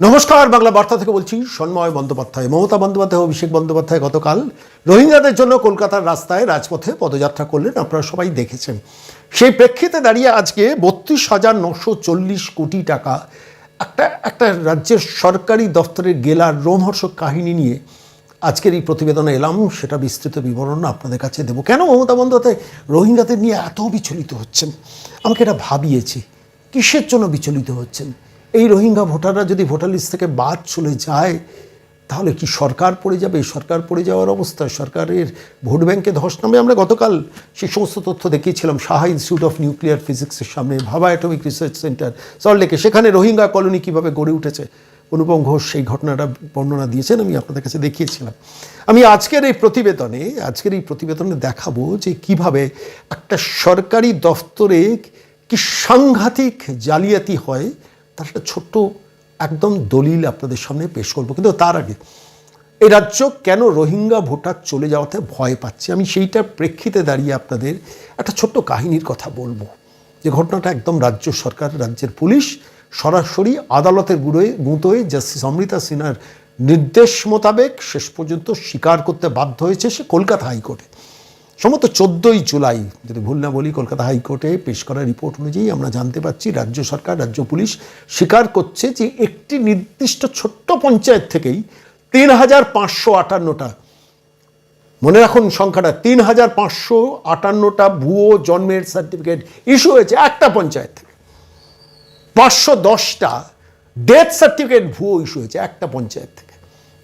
নমস্কার, বাংলা বার্তা থেকে বলছি সন্ময় বন্দ্যোপাধ্যায়। মমতা বন্দ্যোপাধ্যায় অভিষেক বন্দ্যোপাধ্যায় গতকাল রোহিঙ্গাদের জন্য কলকাতার রাস্তায় রাজপথে পদযাত্রা করলেন, আপনারা সবাই দেখেছেন। সেই প্রেক্ষিতে দাঁড়িয়ে আজকে বত্রিশ হাজার নশো চল্লিশ কোটি টাকা একটা একটা রাজ্যের সরকারি দপ্তরের গেলার রোমহর্ষক কাহিনী নিয়ে আজকের এই প্রতিবেদনে এলাম, সেটা বিস্তৃত বিবরণ আপনাদের কাছে দেবো। কেন মমতা বন্দ্যোপাধ্যায় রোহিঙ্গাদের নিয়ে এত বিচলিত হচ্ছেন? আমাকে এটা ভাবিয়েছে। কিসের জন্য বিচলিত হচ্ছেন? এই রোহিঙ্গা ভোটাররা যদি ভোটার লিস্ট থেকে বাদ চলে যায়, তাহলে কি সরকার পড়ে যাবে? সরকার পড়ে যাওয়ার অবস্থা। সরকারের ভোট ব্যাংকে ধস নামে আমরা গতকাল সেই সমস্ত তথ্য দেখিয়েছিলাম। সাহা ইনস্টিটিউট অফ নিউক্লিয়ার ফিজিক্সের সামনে ভাবা অ্যাটমিক রিসার্চ সেন্টার সল্টলেকে। সেখানে রোহিঙ্গা কলোনি কীভাবে গড়ে উঠেছে? অনুপম ঘোষ সেই ঘটনাটা বর্ণনা দিয়েছেন, আমি আপনাদের কাছে দেখিয়েছিলাম। আমি আজকের এই প্রতিবেদনে, আজকের এই প্রতিবেদনে দেখাবো যে কীভাবে একটা সরকারি দফতরে কি সাংঘাতিক জালিয়াতি হয় তার একটা ছোট্ট একদম দলিল আপনাদের সামনে পেশ করব, কিন্তু তার আগে এই রাজ্য কেন রোহিঙ্গা ভোটার চলে যাওয়াতে ভয় পাচ্ছে? আমি সেইটার প্রেক্ষিতে দাঁড়িয়ে আপনাদের একটা ছোট্ট কাহিনীর কথা বলব। যে ঘটনাটা একদম রাজ্য সরকার, রাজ্যের পুলিশ সরাসরি আদালতের গুঁড়োয় গুঁতোয় জাস্টিস অমৃতা সিনহার নির্দেশ মোতাবেক শেষ পর্যন্ত স্বীকার করতে বাধ্য হয়েছে সে কলকাতা হাইকোর্টে। সম্ভবত চোদ্দোই জুলাই, যদি ভুল না বলি, কলকাতা হাইকোর্টে পেশ করা রিপোর্ট অনুযায়ী আমরা জানতে পারছি, রাজ্য সরকার, রাজ্য পুলিশ স্বীকার করছে যে একটি নির্দিষ্ট ছোট্ট পঞ্চায়েত থেকেই তিন হাজার পাঁচশো আটান্নটা, মনে রাখুন সংখ্যাটা, তিন হাজার পাঁচশো আটান্নটা ভুয়ো জন্মের সার্টিফিকেট ইস্যু হয়েছে একটা পঞ্চায়েত থেকে। পাঁচশো দশটা ডেথ সার্টিফিকেট ভুয়ো ইস্যু হয়েছে একটা পঞ্চায়েত থেকে।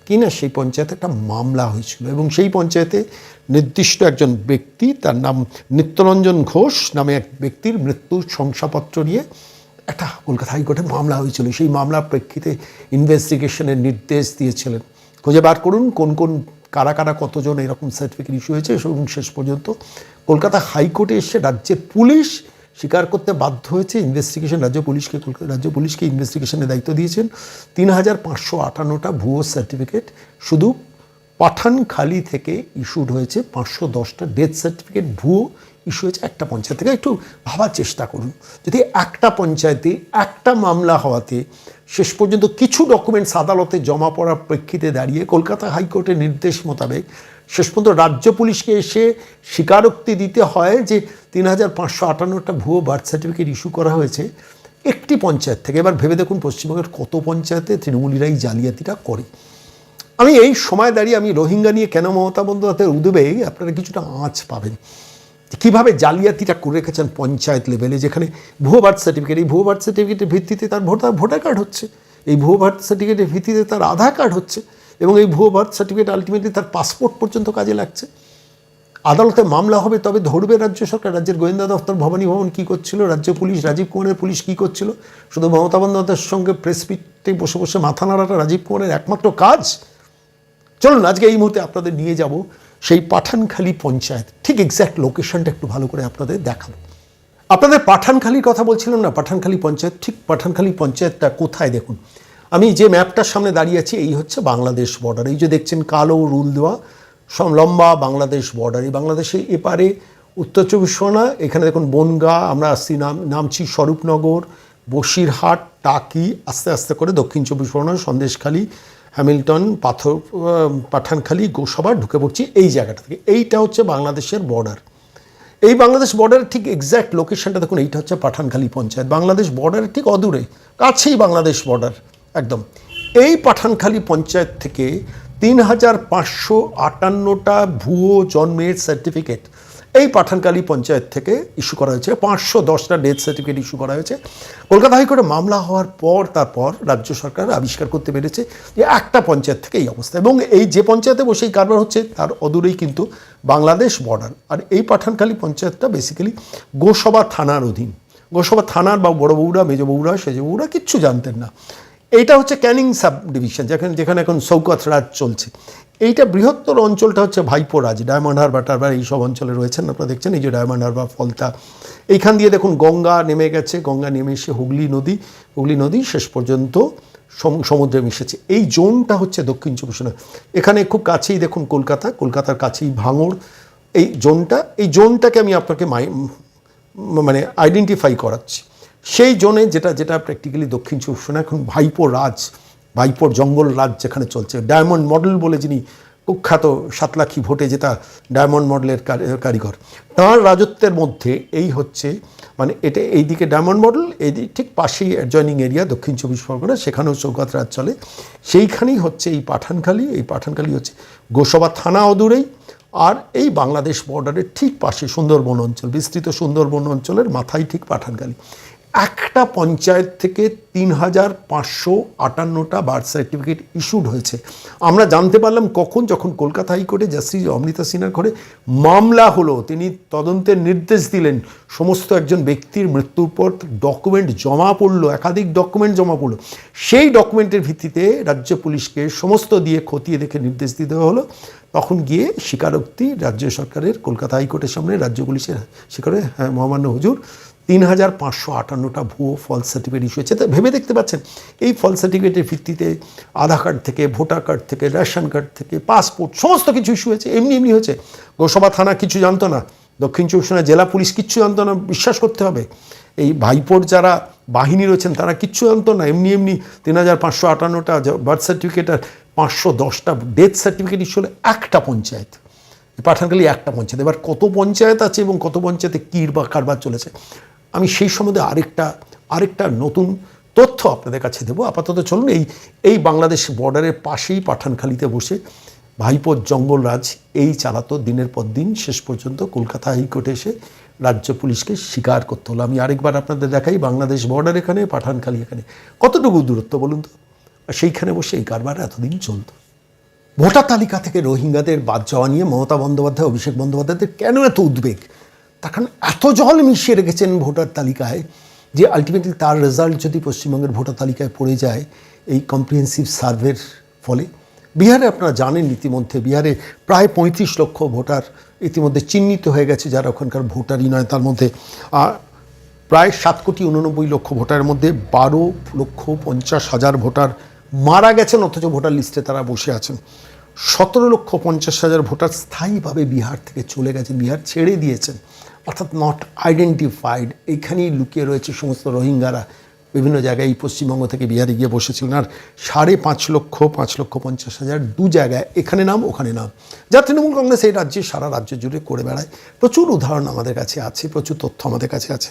কি না সেই পঞ্চায়েতে একটা মামলা হয়েছিল এবং সেই পঞ্চায়েতে নির্দিষ্ট একজন ব্যক্তি, তার নাম নিত্যরঞ্জন ঘোষ নামে এক ব্যক্তির মৃত্যুর শংসাপত্র নিয়ে একটা কলকাতা হাইকোর্টে মামলা হয়েছিল। সেই মামলার প্রেক্ষিতে ইনভেস্টিগেশনের নির্দেশ দিয়েছিলেন। খুঁজে বার করুন কোন কোন, কারা কারা কতজন এরকম সার্টিফিকেট ইস্যু হয়েছে এবং শেষ পর্যন্ত কলকাতা হাইকোর্টে এসে রাজ্যের পুলিশ স্বীকার করতে বাধ্য হয়েছে ইনভেস্টিগেশন রাজ্য পুলিশকে রাজ্য পুলিশকে ইনভেস্টিগেশনের দায়িত্ব দিয়েছেন। তিন হাজার পাঁচশো আটান্নটা ভুয়ো সার্টিফিকেট শুধু পাঠানখালি থেকে ইস্যুড হয়েছে। পাঁচশো দশটা ডেথ সার্টিফিকেট ভুয়ো ইস্যু হয়েছে। একটা পঞ্চায়েত থেকে একটু ভাবার চেষ্টা করুন। যদি একটা পঞ্চায়েতে একটা মামলা হওয়াতে শেষ পর্যন্ত কিছু ডকুমেন্টস আদালতে জমা পড়ার প্রেক্ষিতে দাঁড়িয়ে কলকাতা হাইকোর্টের নির্দেশ মোতাবেক শেষ পর্যন্ত রাজ্য পুলিশকে এসে স্বীকারোক্তি দিতে হয় যে তিন হাজার পাঁচশো আটান্নটা ভুয়ো বার্থ সার্টিফিকেট ইস্যু করা হয়েছে একটি পঞ্চায়েত থেকে। এবার ভেবে দেখুন পশ্চিমবঙ্গের কত পঞ্চায়েতে তৃণমূলীরাই জালিয়াতিটা করে। আমি এই সময় দাঁড়িয়ে আমি রোহিঙ্গা নিয়ে কেন মমতা বন্দ্যোপাধ্যায়ের উদ্যোগে আপনারা কিছুটা আঁচ পাবেন। কীভাবে জালিয়াতিটা করে রেখেছেন পঞ্চায়েত লেভেলে, যেখানে ভুয়ো বার্থ সার্টিফিকেট, এই ভুয়ো বার্থ সার্টিফিকেটের ভিত্তিতে তার ভোটার ভোটার কার্ড হচ্ছে। এই ভুয়ো বার্থ সার্টিফিকেটের ভিত্তিতে তার আধার কার্ড হচ্ছে। এবং এই ভুয়ো বার্থ সার্টিফিকেট আলটিমেটলি তার পাসপোর্ট পর্যন্ত কাজে লাগছে। আদালতে মামলা হবে, তবে ধরবে রাজ্য সরকার। রাজ্যের গোয়েন্দা দপ্তর, ভবানী ভবন কী করছিল, রাজ্য পুলিশ, রাজীব কুমারের পুলিশ কী করছিল? শুধু মমতা বন্দ্যোপাধ্যায়ের সঙ্গে প্রেস মিটে বসে বসে মাথা নাড়াটা রাজীব কুমারের একমাত্র কাজ? চলুন, আজকে এই মুহূর্তে আপনাদের নিয়ে যাব সেই পাঠানখালী পঞ্চায়েত। ঠিক এক্স্যাক্ট লোকেশনটা একটু ভালো করে আপনাদের দেখাবো। আপনাদের পাঠানখালীর কথা বলছিলাম না? পাঠানখালী পঞ্চায়েত, ঠিক পাঠানখালী পঞ্চায়েতটা কোথায় দেখুন। আমি যে ম্যাপটার সামনে দাঁড়িয়ে আছি, এই হচ্ছে বাংলাদেশ বর্ডার এই যে দেখছেন কালো রুল দেওয়া সব লম্বা বাংলাদেশ বর্ডার এই বাংলাদেশে এপারে উত্তর চব্বিশ পরগনা, এখানে দেখুন বনগা, আমরা আসছি নাম, নামছি স্বরূপনগর, বসিরহাট, টাকি, আস্তে আস্তে করে দক্ষিণ চব্বিশ পরগনা, সন্দেশখালী, হ্যামিল্টন, পাথর পাঠানখালী, গোসাবা ঢুকে পড়ছি এই জায়গাটা থেকে। এইটা হচ্ছে বাংলাদেশের বর্ডার এই বাংলাদেশ বর্ডারের ঠিক এক্স্যাক্ট লোকেশনটা দেখুন, এইটা হচ্ছে পাঠানখালী পঞ্চায়েত। বাংলাদেশ বর্ডারের ঠিক অদূরে, কাছেই বাংলাদেশ বর্ডার একদম। এই পাঠানখালী পঞ্চায়েত থেকে তিন হাজার পাঁচশো আটান্নটা ভুয়ো জন্মের সার্টিফিকেট এই পাঠানখালী পঞ্চায়েত থেকে ইস্যু করা হয়েছে। পাঁচশো দশটা ডেথ সার্টিফিকেট ইস্যু করা হয়েছে। কলকাতা হাইকোর্টে মামলা হওয়ার পর, তারপর রাজ্য সরকার আবিষ্কার করতে পেরেছে যে একটা পঞ্চায়েত থেকে এই অবস্থা। এবং এই যে পঞ্চায়েতে বসেই কারবার হচ্ছে, তার অদূরেই কিন্তু বাংলাদেশ বর্ডার আর এই পাঠানখালী পঞ্চায়েতটা বেসিক্যালি গোসভা থানার অধীন। গোসভা থানার বা বড় বউরা, মেজ বউরা, সেজ বউরা কিচ্ছু জানতেন না। এইটা হচ্ছে ক্যানিং সাব ডিভিশন যেখানে যেখানে এখন সৌকত রাজ চলছে। এইটা বৃহত্তর অঞ্চলটা হচ্ছে ভাইপো রাজ, ডায়মন্ড হারবার টারবার এইসব অঞ্চলে রয়েছেন, আপনারা দেখছেন, এই যে ডায়মন্ড হারবার, ফলতা। এইখান দিয়ে দেখুন গঙ্গা নেমে গেছে, গঙ্গা নেমে এসে হুগলি নদী হুগলি নদী শেষ পর্যন্ত সম- সমুদ্রে মিশেছে। এই জোনটা হচ্ছে দক্ষিণ চব্বিশ এখানে খুব কাছেই দেখুন কলকাতা, কলকাতার কাছেই ভাঙড়। এই জোনটা এই জোনটাকে আমি আপনাকে মানে আইডেন্টিফাই করাচ্ছি। সেই জোনে যেটা যেটা প্র্যাকটিক্যালি দক্ষিণ চব্বিশ পরগনা, এখন ভাইপো রাজ, ভাইপোর জঙ্গল রাজ যেখানে চলছে। ডায়মন্ড মডেল বলে যিনি কুখ্যাত সাতলাখি ভোটে যেটা ডায়মন্ড মডেলের কারিগর, তাঁর রাজত্বের মধ্যে এই হচ্ছে মানে এটা এইদিকে ডায়মন্ড মডেল এই ঠিক পাশেই অ্যাডজয়নিং এরিয়া দক্ষিণ চব্বিশ পরগনা, সেখানেও চৌকাত রাজ চলে। সেইখানেই হচ্ছে এই পাঠানখালী এই পাঠানখালী হচ্ছে গোসবা থানা অদূরেই, আর এই বাংলাদেশ বর্ডারের ঠিক পাশে সুন্দরবন অঞ্চল, বিস্তৃত সুন্দরবন অঞ্চলের মাথায় ঠিক পাঠানখালী। একটা পঞ্চায়েত থেকে তিন হাজার পাঁচশো আটান্নটা বার্থ সার্টিফিকেট ইস্যুড হয়েছে। আমরা জানতে পারলাম কখন যখন কলকাতা হাইকোর্টে জাস্টিস অমৃতা সিনহার ঘরে মামলা হলো, তিনি তদন্তের নির্দেশ দিলেন, সমস্ত একজন ব্যক্তির মৃত্যুর পর ডকুমেন্ট জমা পড়ল, একাধিক ডকুমেন্ট জমা পড়ল। সেই ডকুমেন্টের ভিত্তিতে রাজ্য পুলিশকে সমস্ত দিয়ে খতিয়ে দেখে নির্দেশ দিতে হলো। তখন গিয়ে স্বীকারোক্তি রাজ্য সরকারের, কলকাতা হাইকোর্টের সামনে রাজ্য পুলিশের স্বীকারে হ্যাঁ মহামান্য হুজুর তিন হাজার পাঁচশো আটান্নটা ভুয়ো ফলস সার্টিফিকেট ইস্যু হয়েছে। তা ভেবে দেখতে পাচ্ছেন, এই ফলস সার্টিফিকেটের ভিত্তিতে আধার কার্ড থেকে, ভোটার কার্ড থেকে, রেশন কার্ড থেকে পাসপোর্ট সমস্ত কিছু ইস্যু হয়েছে। এমনি এমনি হয়েছে। গোসবা থানা কিছু জানতো না, দক্ষিণ চব্বিশ পরগনা জেলা পুলিশ কিচ্ছু জানতো না, বিশ্বাস করতে হবে। এই ভাইপোর যারা বাহিনী রয়েছেন, তারা কিচ্ছু জানতো না। এমনি এমনি তিন হাজার পাঁচশো আটান্নটা বার্থ সার্টিফিকেট আর পাঁচশো দশটা ডেথ সার্টিফিকেট ইস্যু হলো একটা পঞ্চায়েত। পাঠানখালী একটা পঞ্চায়েত। এবার কত পঞ্চায়েত আছে এবং কত পঞ্চায়েতে কীর বা কারবার চলেছে? আমি সেই সম্বন্ধে আরেকটা আরেকটা নতুন তথ্য আপনাদের কাছে দেবো। আপাতত চলুন, এই এই বাংলাদেশ বর্ডারের পাশেই পাঠানখালিতে বসে ভাইপোর জঙ্গলরাজ এই চালাতো দিনের পর দিন, শেষ পর্যন্ত কলকাতা হাইকোর্টে এসে রাজ্য পুলিশকে স্বীকার করতে হলো। আমি আরেকবার আপনাদের দেখাই বাংলাদেশ বর্ডার এখানে, পাঠানখালি এখানে। কতটুকু দূরত্ব বলুন তো? সেইখানে বসে এই কারবার এতদিন চলতো। ভোটার তালিকা থেকে রোহিঙ্গাদের বাদ যাওয়া নিয়ে মমতা বন্দ্যোপাধ্যায়, অভিষেক বন্দ্যোপাধ্যায়দের কেন এত উদ্বেগ? কারণ এত জল মিশিয়ে রেখেছেন ভোটার তালিকায় যে আলটিমেটলি তার রেজাল্ট যদি পশ্চিমবঙ্গের ভোটার তালিকায় পড়ে যায় এই কম্প্রিহেন্সিভ সার্ভের ফলে। বিহারে আপনারা জানেন ইতিমধ্যে, বিহারে প্রায় পঁয়ত্রিশ লক্ষ ভোটার ইতিমধ্যে চিহ্নিত হয়ে গেছে, যারা ওখানকার ভোটারই নয়, তার মধ্যে, আর প্রায় সাত কোটি উননব্বই লক্ষ ভোটারের মধ্যে বারো লক্ষ পঞ্চাশ হাজার ভোটার মারা গেছেন, অথচ ভোটার লিস্টে তারা বসে আছেন। সতেরো লক্ষ পঞ্চাশ হাজার ভোটার স্থায়ীভাবে বিহার থেকে চলে গেছেন, বিহার ছেড়ে দিয়েছেন। অর্থাৎ নট আইডেন্টিফাইড এইখানেই লুকিয়ে রয়েছে সমস্ত রোহিঙ্গারা। বিভিন্ন জায়গায় এই পশ্চিমবঙ্গ থেকে বিহারে গিয়ে বসেছিলেন। আর সাড়ে পাঁচ লক্ষ পাঁচ লক্ষ পঞ্চাশ হাজার দু জায়গায় এখানে নাম, ওখানে নাম। যা তৃণমূল কংগ্রেস এই রাজ্যে, সারা রাজ্য জুড়ে করে বেড়ায়। প্রচুর উদাহরণ আমাদের কাছে আছে, প্রচুর তথ্য আমাদের কাছে আছে।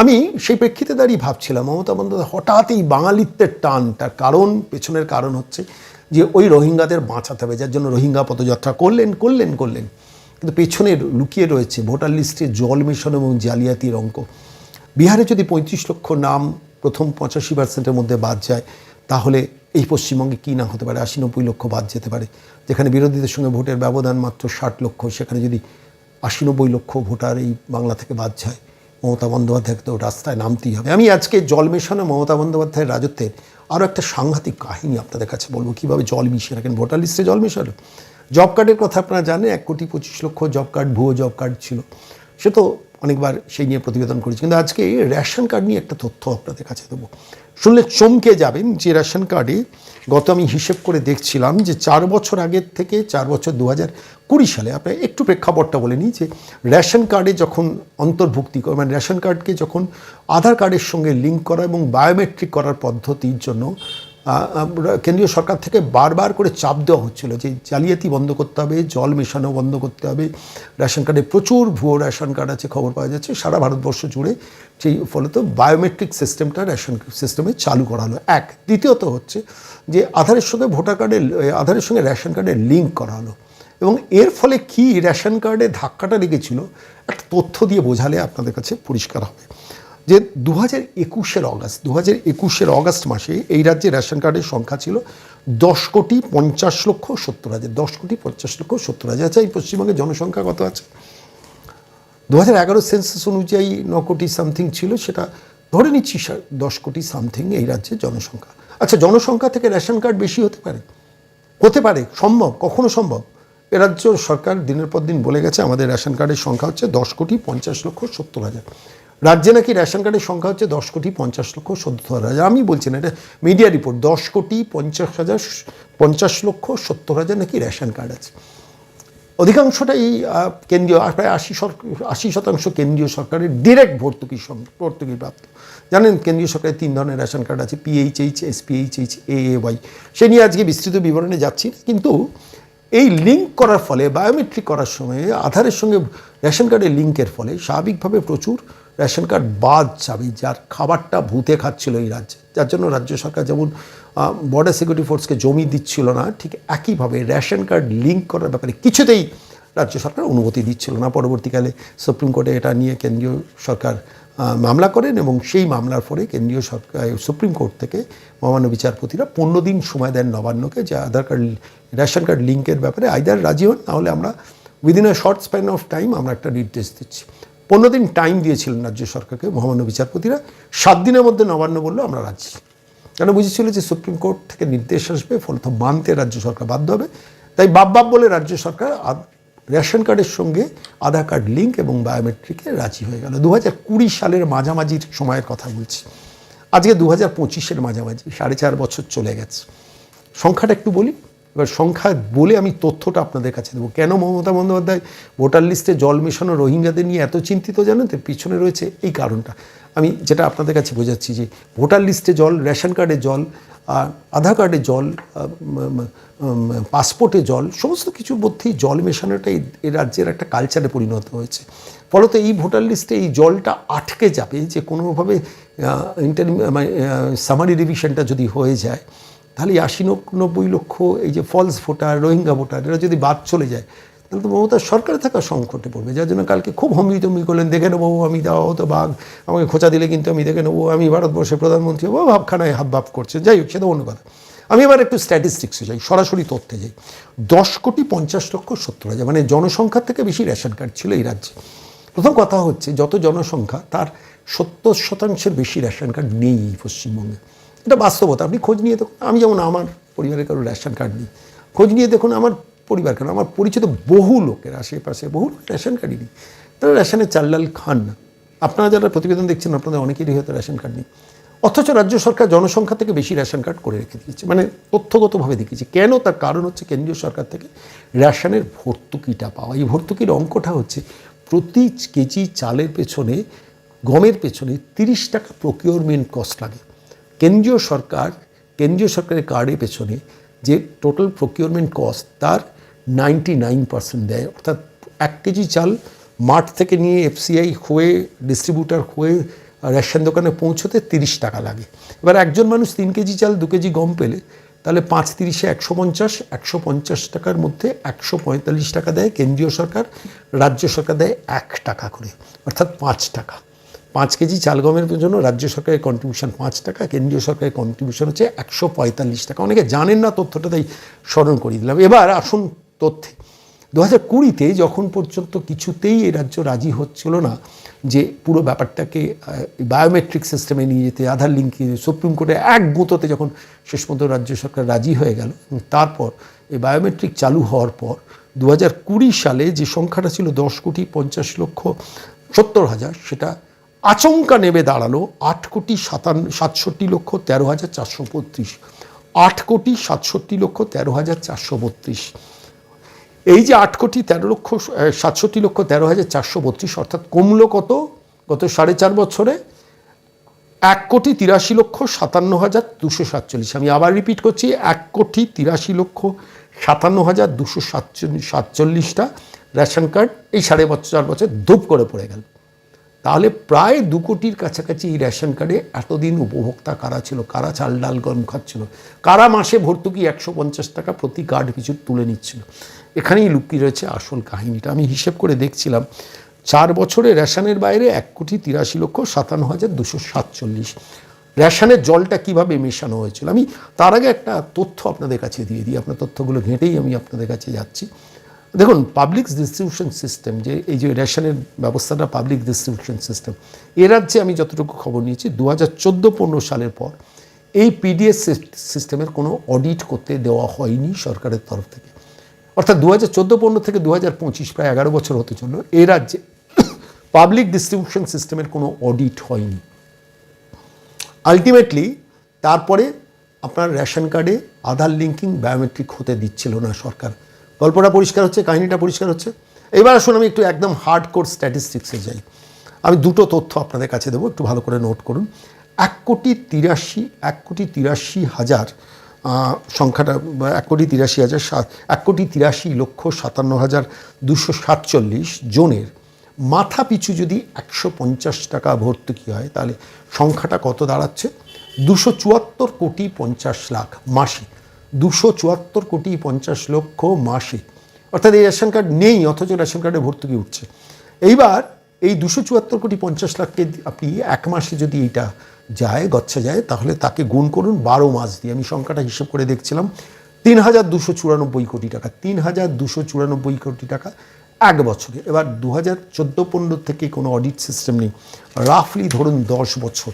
আমি সেই প্রেক্ষিতে দাঁড়িয়ে ভাবছিলাম, মমতা বন্দ্যোপাধ্যায়, হঠাৎ এই বাঙালিত্বের টান তার কারণ, পেছনের কারণ হচ্ছে যে ওই রোহিঙ্গাদের বাঁচাতে হবে, যার জন্য রোহিঙ্গা পদযাত্রা করলেন করলেন করলেন। কিন্তু পেছনে লুকিয়ে রয়েছে ভোটার লিস্টে জল মেশানো এবং জালিয়াতির অঙ্ক। বিহারে যদি পঁয়ত্রিশ লক্ষ নাম প্রথম পঁচাশি পার্সেন্টের মধ্যে বাদ যায়, তাহলে এই পশ্চিমবঙ্গে কী না হতে পারে? আশি নব্বই লক্ষ বাদ যেতে পারে। যেখানে বিরোধীদের সঙ্গে ভোটের ব্যবধান মাত্র ষাট লক্ষ, সেখানে যদি আশি নব্বই লক্ষ ভোটার এই বাংলা থেকে বাদ যায়, মমতা বন্দ্যোপাধ্যায়কে তো রাস্তায় নামতেই হবে। আমি আজকে জল মেশানো, মমতা বন্দ্যোপাধ্যায়ের রাজত্বের আরও একটা সাংঘাতিক কাহিনী আপনাদের কাছে বলব। কীভাবে জল মিশিয়ে রাখেন? ভোটার লিস্টে জল মেশানো জব কার্ডের কথা আপনারা জানেন, এক কোটি পঁচিশ লক্ষ জব কার্ড ভুয়ো জব কার্ড ছিল। সে তো অনেকবার সেই নিয়ে প্রতিবেদন করেছি। কিন্তু আজকে রেশন কার্ড নিয়ে একটা তথ্য আপনাদের কাছে দেবো। শুনলে চমকে যাবেন, যে রেশন কার্ডে গত আমি হিসেব করে দেখছিলাম যে চার বছর আগের থেকে চার বছর দু হাজার কুড়ি সালে, আপনার একটু প্রেক্ষাপটটা বলে নিই যে রেশন কার্ডে যখন অন্তর্ভুক্তি মানে রেশন কার্ডকে যখন আধার কার্ডের সঙ্গে লিঙ্ক করা এবং বায়োমেট্রিক করার পদ্ধতির জন্য কেন্দ্রীয় সরকার থেকে বারবার করে চাপ দেওয়া হচ্ছিল যে জালিয়াতি বন্ধ করতে হবে, জল মেশানো বন্ধ করতে হবে। রেশন কার্ডে প্রচুর ভুয়ো রেশন কার্ড আছে, খবর পাওয়া যাচ্ছে। সারা ভারতবর্ষ জুড়ে সেই ফলত বায়োমেট্রিক সিস্টেমটা রেশন সিস্টেমে চালু করা হলো। এক, দ্বিতীয়ত হচ্ছে যে আধারের সঙ্গে ভোটার কার্ডের আধারের সঙ্গে রেশন কার্ডের লিঙ্ক করা হলো। এবং এর ফলে কি রেশন কার্ডে ধাক্কাটা লেগেছিল, একটা তথ্য দিয়ে বোঝালে আপনাদের কাছে পরিষ্কার হবে। যে দু হাজার একুশের অগাস্ট দু হাজার একুশের অগাস্ট মাসে এই রাজ্যে রেশন কার্ডের সংখ্যা ছিল দশ কোটি পঞ্চাশ লক্ষ সত্তর হাজার, দশ কোটি পঞ্চাশ লক্ষ সত্তর হাজার। আচ্ছা এই পশ্চিমবঙ্গের জনসংখ্যা কত আছে? দু হাজার এগারো সেন্সাস অনুযায়ী ন কোটি সামথিং ছিল, সেটা ধরে নিচ্ছি দশ কোটি সামথিং এই রাজ্যের জনসংখ্যা। আচ্ছা জনসংখ্যা থেকে রেশন কার্ড বেশি হতে পারে? হতে পারে, সম্ভব, কখনো সম্ভব? এ রাজ্য সরকার দিনের পর দিন বলে গেছে, আমাদের রেশন কার্ডের সংখ্যা হচ্ছে দশ কোটি পঞ্চাশ লক্ষ সত্তর হাজার। রাজ্যে নাকি রেশন কার্ডের সংখ্যা হচ্ছে দশ কোটি পঞ্চাশ লক্ষ সত্তর হাজার। আমি বলছি না, এটা মিডিয়া রিপোর্ট দশ কোটি পঞ্চাশ হাজার, পঞ্চাশ লক্ষ সত্তর হাজার নাকি রেশন কার্ড আছে। অধিকাংশটাই কেন্দ্রীয় প্রায় আশি আশি শতাংশ কেন্দ্রীয় সরকারের ডিরেক্ট ভর্তুকি ভর্তুকি প্রাপ্ত। জানেন, কেন্দ্রীয় সরকারের তিন ধরনের রেশন কার্ড আছে PHH SPHH A A Y সে নিয়ে আজকে বিস্তৃত বিবরণে যাচ্ছি, কিন্তু এই লিঙ্ক করার ফলে বায়োমেট্রিক করার সময়, আধারের সঙ্গে রেশন কার্ডের লিঙ্কের ফলে, স্বাভাবিকভাবে প্রচুর রেশন কার্ড বাদ যাবে যার খাবারটা ভূতে খাচ্ছিল এই রাজ্যে। যার জন্য রাজ্য সরকার যেমন বর্ডার সিকিউরিটি ফোর্সকে জমি দিচ্ছিল না, ঠিক একইভাবে রেশন কার্ড লিঙ্ক করার ব্যাপারে কিছুতেই রাজ্য সরকার অনুমতি দিচ্ছিল না। পরবর্তীকালে সুপ্রিম কোর্টে এটা নিয়ে কেন্দ্রীয় সরকার মামলা করেন এবং সেই মামলার পরে কেন্দ্রীয় সরকার সুপ্রিম কোর্ট থেকে মহামান্য বিচারপতিরা পনেরো দিন সময় দেন নবান্নকে যে আধার কার্ড, রেশন কার্ড লিঙ্কের ব্যাপারে। আইদার রাজি হন নাহলে আমরা within a short span of time আমরা একটা নির্দেশ দিচ্ছি। পনেরো দিন টাইম দিয়েছিলেন রাজ্য সরকারকে, মহামান্য বিচারপতিরা। সাত দিনের মধ্যে নবান্ন বলল, আমরা রাজি। কেন বুঝেছিল যে সুপ্রিম কোর্ট থেকে নির্দেশ আসবে ফলত মানতে রাজ্য সরকার বাধ্য হবে। তাই বাপ বাপ বলে রাজ্য সরকার রেশন কার্ডের সঙ্গে আধার কার্ড লিঙ্ক এবং বায়োমেট্রিকে রাজি হয়ে গেল। দু হাজার কুড়ি সালের মাঝামাঝির সময়ের কথা বলছি। আজকে দু হাজার পঁচিশের মাঝামাঝি, সাড়ে চার বছর চলে গেছে। সংখ্যাটা একটু বলি। এবার সংখ্যা বলে আমি তথ্যটা আপনাদের কাছে দেবো। কেন মমতা বন্দ্যোপাধ্যায় ভোটার লিস্টে জল মেশানো রোহিঙ্গাদের নিয়ে এত চিন্তিত জানেন তো? পিছনে রয়েছে এই কারণটা। আমি যেটা আপনাদের কাছে বোঝাচ্ছি যে ভোটার লিস্টে জল, রেশন কার্ডে জল আর আধার কার্ডে জল পাসপোর্টে জল, সমস্ত কিছুর মধ্যেই জল মেশানোটাই এই রাজ্যের একটা কালচারে পরিণত হয়েছে। ফলত এই ভোটার লিস্টে এই জলটা আটকে যাবে যে কোনোভাবে ইন্টার সামারি রিভিশনটা যদি হয়ে যায় তাহলে আশি নব- নব্বই লক্ষ এই যে ফলস ভোটার রোহিঙ্গা ভোটার এরা যদি বাদ চলে যায়, তাহলে তো মমতার সরকারে থাকা সংকটে পড়বে। যার জন্য কালকে খুব তম্বি করলেন, দেখে নেব, আমি দেওয়া হতো বাঘ, আমাকে খোঁচা দিলে কিন্তু আমি দেখে নেব, আমি ভারতবর্ষের প্রধানমন্ত্রী হব, ভাবখানায় হাব ভাব করছে। যাই হোক, সেটা অন্য কথা। আমি এবার একটু স্ট্যাটিস্টিক্সে যাই, সরাসরি তথ্যে যাই। দশ কোটি পঞ্চাশ লক্ষ সত্তর হাজার মানে জনসংখ্যার থেকে বেশি রেশন কার্ড ছিল এই রাজ্যে। প্রথম কথা হচ্ছে, যত জনসংখ্যা, তার সত্তর শতাংশের বেশি রেশন কার্ড নেই পশ্চিমবঙ্গে। এটা বাস্তবতা। আপনি খোঁজ নিয়ে দেখুন, আমি যেমন আমার পরিবারের কারও রেশন কার্ড নেই, খোঁজ নিয়ে দেখুন আমার পরিবার কেন, আমার পরিচিত বহু লোকের আশেপাশে বহু লোক রেশন কার্ডই নেই। তারা রেশনে চাল ডাল খান না। আপনারা যারা প্রতিবেদন দেখছেন, আপনাদের অনেকেরই হয়তো রেশন কার্ড নেই। অথচ রাজ্য সরকার জনসংখ্যা থেকে বেশি রেশন কার্ড করে রেখে দিয়েছে। মানে তথ্যগতভাবে দেখিয়েছে। কেন তার কারণ হচ্ছে কেন্দ্রীয় সরকার থেকে রেশনের ভর্তুকিটা পাওয়া। এই ভর্তুকির অঙ্কটা হচ্ছে প্রতি কেজি চালের পেছনে, গমের পেছনে তিরিশ টাকা প্রকিউরমেন্ট কস্ট লাগে। কেন্দ্রীয় সরকার, কেন্দ্রীয় সরকারের কার্ডের পেছনে যে টোটাল প্রকিউরমেন্ট কস্ট তার নাইনটি নাইন পার্সেন্ট দেয়। অর্থাৎ এক কেজি চাল মাঠ থেকে নিয়ে এফসিআই হয়ে ডিস্ট্রিবিউটার হয়ে, রেশন দোকানে পৌঁছতে তিরিশ টাকা লাগে। এবার একজন মানুষ তিন কেজি চাল, দু কেজি গম পেলে, তাহলে পাঁচ তিরিশে একশো পঞ্চাশ একশো পঞ্চাশ টাকার মধ্যে একশো পঁয়তাল্লিশ টাকা দেয় কেন্দ্রীয় সরকার, রাজ্য সরকার দেয় এক টাকা করে, অর্থাৎ পাঁচ টাকা। পাঁচ কেজি চাল গমের জন্য রাজ্য সরকারের কন্ট্রিবিউশন পাঁচ টাকা, কেন্দ্রীয় সরকারের কন্ট্রিবিউশন হচ্ছে একশো পঁয়তাল্লিশ টাকা। অনেকে জানেন না, তথ্যটা তাই স্মরণ করিয়ে দিলাম। এবার আসুন তথ্যে। দু হাজার কুড়িতে যখন পর্যন্ত কিছুতেই এই রাজ্য রাজি হচ্ছিল না, যে পুরো ব্যাপারটাকে বায়োমেট্রিক সিস্টেমে নিয়ে যেতে, আধার লিঙ্ক সুপ্রিম কোর্টে এক গুঁতোতে যখন শেষ পর্যন্ত রাজ্য সরকার রাজি হয়ে গেল তারপর এই বায়োমেট্রিক চালু হওয়ার পর দু হাজার কুড়ি সালে যে সংখ্যাটা ছিল দশ কোটি পঞ্চাশ লক্ষ সত্তর হাজার, সেটা আচমকা নেমে দাঁড়াল আট কোটি সাতান্ন সাতষট্টি লক্ষ তেরো হাজার চারশো বত্রিশ। আট কোটি সাতষট্টি লক্ষ তেরো হাজার চারশো বত্রিশ। এই যে আট কোটি তেরো লক্ষ সাতষট্টি লক্ষ তেরো হাজার চারশো বত্রিশ অর্থাৎ কমলো কত? গত সাড়ে চার বছরে এক কোটি তিরাশি লক্ষ সাতান্ন হাজার দুশো সাতচল্লিশ। আমি আবার রিপিট করছি, এক কোটি তিরাশি লক্ষ সাতান্ন হাজার দুশো সাতচল্লিশ, সাতচল্লিশটা রেশন কার্ড এই সাড়ে বছর, চার বছর ধূপ করে পড়ে গেল। তাহলে প্রায় দু কোটির কাছাকাছি এই রেশন কার্ডে এতদিন উপভোক্তা কারা ছিল? কারা চাল ডাল গম খাচ্ছিল? কারা মাসে ভর্তুকি একশো পঞ্চাশ টাকা প্রতি কার্ড কিছু তুলে নিচ্ছিল? এখানেই লুকিয়ে রয়েছে আসল কাহিনীটা। আমি হিসেব করে দেখছিলাম, চার বছরে রেশনের বাইরে এক কোটি তিরাশি লক্ষ সাতান্ন হাজার দুশো সাতচল্লিশ। রেশনের জলটা কীভাবে মেশানো হয়েছিল? আমি তার আগে একটা তথ্য আপনাদের কাছে দিয়ে দিই। আপনার তথ্যগুলো ঘেঁটেই আমি আপনাদের কাছে যাচ্ছি। দেখুন পাবলিক ডিস্ট্রিবিউশন সিস্টেম যে, এই যে রেশনের ব্যবস্থাটা পাবলিক ডিস্ট্রিবিউশন সিস্টেম এ রাজ্যে আমি যতটুকু খবর নিয়েছি দু হাজার চোদ্দ পনেরো সালের পর এই পিডিএস সিস্টেমের কোনো অডিট করতে দেওয়া হয়নি সরকারের তরফ থেকে। অর্থাৎ দু হাজার চোদ্দ পনেরো থেকে দু হাজার পঁচিশ, প্রায় এগারো বছর হতে চলল, এ রাজ্যে পাবলিক ডিস্ট্রিবিউশন সিস্টেমের কোনো অডিট হয়নি। আলটিমেটলি তারপরে আপনার রেশন কার্ডে আধার লিঙ্কিং বায়োমেট্রিক হতে দিচ্ছিল না সরকার। গল্পটা পরিষ্কার হচ্ছে, কাহিনিটা পরিষ্কার হচ্ছে। এবার আসুন আমি একটু একদম হার্ড কোর স্ট্যাটিস্টিক্সে যাই। আমি দুটো তথ্য আপনাদের কাছে দেবো, একটু ভালো করে নোট করুন। এক কোটি তিরাশি, এক কোটি তিরাশি হাজার সংখ্যাটা এক কোটি তিরাশি হাজার এক কোটি তিরাশি লক্ষ সাতান্ন হাজার দুশো সাতচল্লিশ জনের মাথা পিছু যদি একশো পঞ্চাশ টাকা ভর্তুকি হয়, তাহলে সংখ্যাটা কত দাঁড়াচ্ছে? দুশো চুয়াত্তর কোটি পঞ্চাশ লাখ মাসে দুশো কোটি পঞ্চাশ লক্ষ মাসে অর্থাৎ এই রেশন কার্ড নেই, অথচ রেশন কার্ডে ভর্তুকি উঠছে। এইবার এই দুশো চুয়াত্তর কোটি পঞ্চাশ লাখকে আপনি এক মাসে যদি এইটা যায়, গচ্ছা যায়, তাহলে তাকে গুণ করুন বারো মাস দিয়ে। আমি সংখ্যাটা হিসেব করে দেখছিলাম। তিন হাজার দুশো চুরানব্বই কোটি টাকা, তিন হাজার দুশো চুরানব্বই কোটি টাকা এক বছরে। এবার দু হাজার চোদ্দ পনেরো থেকে কোনো অডিট সিস্টেম নেই। রাফলি ধরুন দশ বছর।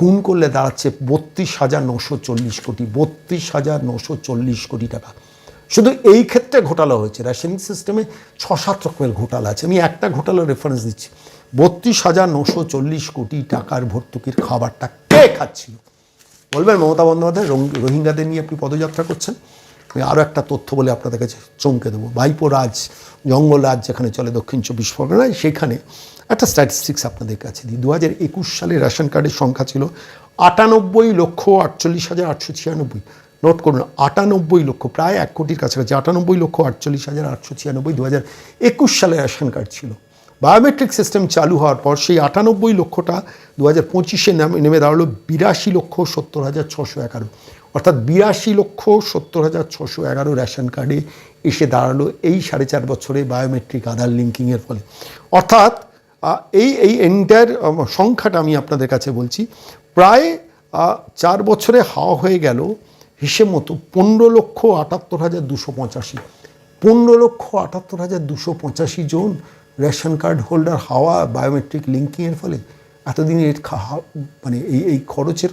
গুণ করলে দাঁড়াচ্ছে বত্রিশ হাজার নশো চল্লিশ কোটি, বত্রিশ হাজার নশো চল্লিশ কোটি টাকা। শুধু এই ক্ষেত্রে ঘোটালা হয়েছে, রেশনিং সিস্টেমে ছ সাত রকমের ঘোটালা আছে। আমি একটা ঘোটালার রেফারেন্স দিচ্ছি। বত্রিশ হাজার নশো চল্লিশ কোটি টাকার ভর্তুকির খাবারটা কে খাচ্ছিল? বলবেন মমতা বন্দ্যোপাধ্যায় রোহিঙ্গাদের নিয়ে আপনি পদযাত্রা করছেন? আমি আরও একটা তথ্য বলে আপনাদের কাছে চমকে দেবো। ভাইপো রাজ, জঙ্গল রাজ যেখানে চলে দক্ষিণ চব্বিশ পরগনায়, সেখানে একটা স্ট্যাটিস্টিক্স আপনাদের কাছে দিই। দু হাজার একুশ সালে রেশন কার্ডের সংখ্যা ছিল আটানব্বই লক্ষ আটচল্লিশ হাজার আটশো ছিয়ানব্বই। নোট করুন, আটানব্বই লক্ষ, প্রায় এক কোটির কাছাকাছি, আটানব্বই লক্ষ আটচল্লিশ হাজার আটশো ছিয়ানব্বই দু হাজার একুশ সালে রেশন কার্ড ছিল। বায়োমেট্রিক সিস্টেম চালু হওয়ার পর সেই আটানব্বই লক্ষটা দু হাজার পঁচিশে নেমে দাঁড়াল বিরাশি লক্ষ সত্তর হাজার ছশো এগারো। অর্থাৎ বিরাশি লক্ষ সত্তর হাজার ছশো এগারো রেশন কার্ডে এসে দাঁড়াল এই সাড়ে চার বছরে বায়োমেট্রিক আধার লিঙ্কিংয়ের ফলে। অর্থাৎ এই এই এন্টায়ার সংখ্যাটা আমি আপনাদের কাছে বলছি। প্রায় চার বছরে হাওয়া হয়ে গেল হিসেব মতো পনেরো লক্ষ আটাত্তর হাজার দুশো পঁচাশি। পনেরো লক্ষ আটাত্তর হাজার দুশো পঁচাশি জন রেশন কার্ড হোল্ডার হাওয়া বায়োমেট্রিক লিঙ্কিংয়ের ফলে এতদিন এর মানে এই এই খরচের,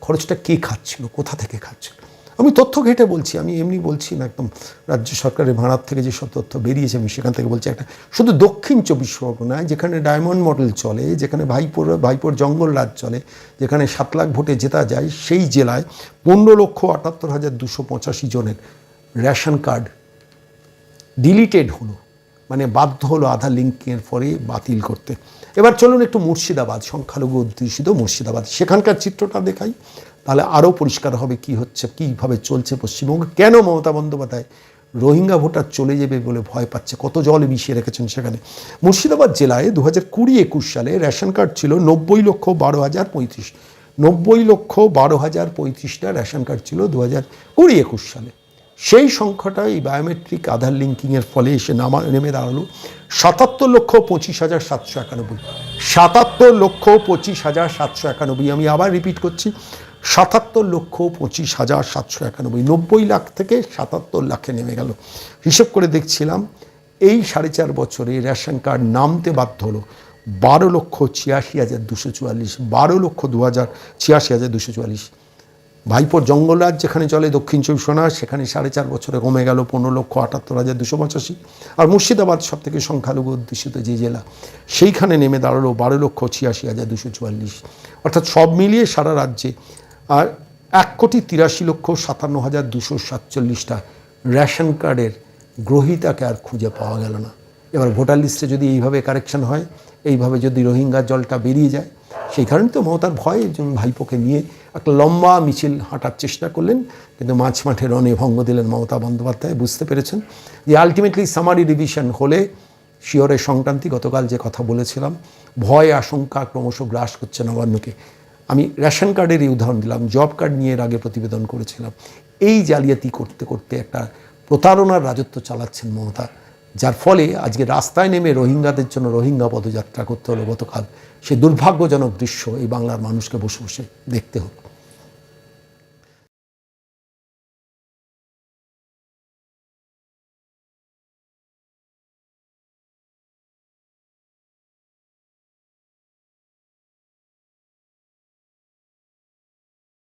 খরচটা কে খাচ্ছিল? কোথা থেকে খাচ্ছিল? আমি তথ্য ঘেটে বলছি, আমি এমনি বলছি না, একদম রাজ্য সরকারের ভাড়ার থেকে যেসব তথ্য বেরিয়েছে, আমি সেখান থেকে বলছি একটা, শুধু দক্ষিণ চব্বিশ পরগনায় যেখানে ডায়মন্ড মডেল চলে, যেখানে ভাইপোর ভাইপোর জঙ্গল রাজ চলে, যেখানে সাত লাখ ভোটে জেতা যায়, সেই জেলায় পনেরো লক্ষ আটাত্তর হাজার দুশো পঁচাশি জনের রেশন কার্ড ডিলিটেড হলো মানে বাধ্য হলো আধার লিঙ্কের পরে বাতিল করতে। এবার চলুন একটু মুর্শিদাবাদ, সংখ্যালঘু অধ্যুষিত মুর্শিদাবাদ, সেখানকার চিত্রটা দেখাই। তাহলে আরও পরিষ্কার হবে কি হচ্ছে, কীভাবে চলছে পশ্চিমবঙ্গ? কেন মমতা বন্দ্যোপাধ্যায় রোহিঙ্গা ভোটার চলে যাবে বলে ভয় পাচ্ছে? কত জল মিশিয়ে রেখেছেন সেখানে? মুর্শিদাবাদ জেলায় দু হাজার কুড়ি একুশ সালে রেশন কার্ড ছিল নব্বই লক্ষ বারো হাজার পঁয়ত্রিশ। নব্বই লক্ষ বারো হাজার পঁয়ত্রিশটা রেশন কার্ড ছিল দু হাজার কুড়ি একুশ সালে। সেই সংখ্যাটা এই বায়োমেট্রিক আধার লিঙ্কিংয়ের ফলে এসে নামা, নেমে দাঁড়াল সাতাত্তর লক্ষ পঁচিশ হাজার সাতশো একানব্বই। সাতাত্তর লক্ষ পঁচিশ হাজার সাতশো একানব্বই। আমি আবার রিপিট করছি সাতাত্তর লক্ষ পঁচিশ হাজার সাতশো একানব্বই, নব্বই লাখ থেকে সাতাত্তর লাখে নেমে গেল। হিসেব করে দেখছিলাম, এই সাড়ে চার বছরে রেশন কার্ড নামতে বাধ্য হলো। বারো লক্ষ ছিয়াশি হাজার দুশো চুয়াল্লিশ, বারো লক্ষ দু হাজার ছিয়াশি হাজার দুশো চুয়াল্লিশ। ভাইপোর জঙ্গলরাজ যেখানে চলে, দক্ষিণ চব্বিশ পরগনা, সেখানে সাড়ে চার বছরে কমে গেল পনেরো লক্ষ আটাত্তর হাজার দুশো পঁচাশি। আর মুর্শিদাবাদ সব থেকে সংখ্যালঘু অধ্যুষিত যে জেলা, সেইখানে নেমে দাঁড়াল বারো লক্ষ ছিয়াশি হাজার দুশো চুয়াল্লিশ। অর্থাৎ সব মিলিয়ে সারা রাজ্যে আর এক কোটি তিরাশি লক্ষ সাতান্ন হাজার দুশো সাতচল্লিশটা রেশন কার্ডের গ্রহীতাকে আর খুঁজে পাওয়া গেল না। এবার ভোটার লিস্টে যদি এইভাবে কারেকশন হয়, এইভাবে যদি রোহিঙ্গার জলটা বেরিয়ে যায়, সেই কারণে তো মমতার ভয় একজন ভাইপোকে নিয়ে একটা লম্বা মিছিল হাঁটার চেষ্টা করলেন। কিন্তু মাঝ মাঠে রনে ভঙ্গ দিলেন মমতা বন্দ্যোপাধ্যায়, বুঝতে পেরেছেন? যে আলটিমেটলি সামারি ডিভিশন হলে শিওরের সংক্রান্তি গতকাল যে কথা বলেছিলাম, ভয়, আশঙ্কা ক্রমশ গ্রাস করছে নবান্নকে। আমি রেশন কার্ডেরই উদাহরণ দিলাম, জব কার্ড নিয়ে এর আগে প্রতিবেদন করেছিলাম। এই জালিয়াতি করতে করতে একটা প্রতারণার রাজত্ব চালাচ্ছেন মমতা, যার ফলে আজকে রাস্তায় নেমে রোহিঙ্গাদের জন্য রোহিঙ্গা পদযাত্রা করতে হলো গতকাল। সে দুর্ভাগ্যজনক দৃশ্য এই বাংলার মানুষকে বসে বসে দেখতে হলো।